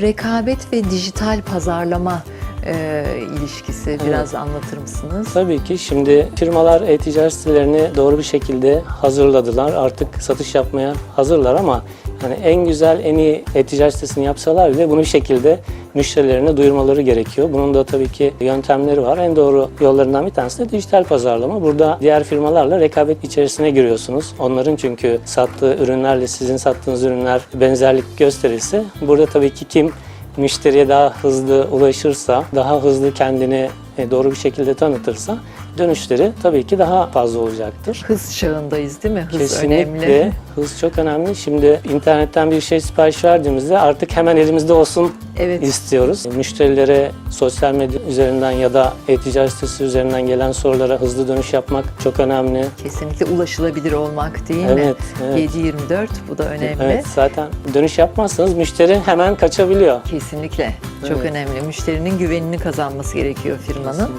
Rekabet ve dijital pazarlama e, ilişkisi biraz anlatır mısınız? Tabii ki şimdi firmalar e-ticaret sitelerini doğru bir şekilde hazırladılar. Artık satış yapmaya hazırlar ama hani en güzel, en iyi e-ticaret sitesini yapsalar bile bunu bir şekilde müşterilerine duyurmaları gerekiyor. Bunun da tabii ki yöntemleri var. En doğru yollarından bir tanesi de dijital pazarlama. Burada diğer firmalarla rekabet içerisine giriyorsunuz. Onların çünkü sattığı ürünlerle sizin sattığınız ürünler benzerlik gösterirse burada tabii ki kim müşteriye daha hızlı ulaşırsa, daha hızlı kendini e, doğru bir şekilde tanıtırsa dönüşleri tabii ki daha fazla olacaktır. Hız çağındayız değil mi? Hız Kesinlikle önemli. Hız çok önemli. Şimdi internetten bir şey sipariş verdiğimizde artık hemen elimizde olsun Evet. istiyoruz. Müşterilere sosyal medya üzerinden ya da e-ticaret sitesi üzerinden gelen sorulara hızlı dönüş yapmak çok önemli. Kesinlikle ulaşılabilir olmak değil mi? Evet, evet. 7-24 bu da önemli. Evet, zaten dönüş yapmazsanız müşteri hemen kaçabiliyor. Kesinlikle. Çok Evet. önemli. Müşterinin güvenini kazanması gerekiyor firmanın.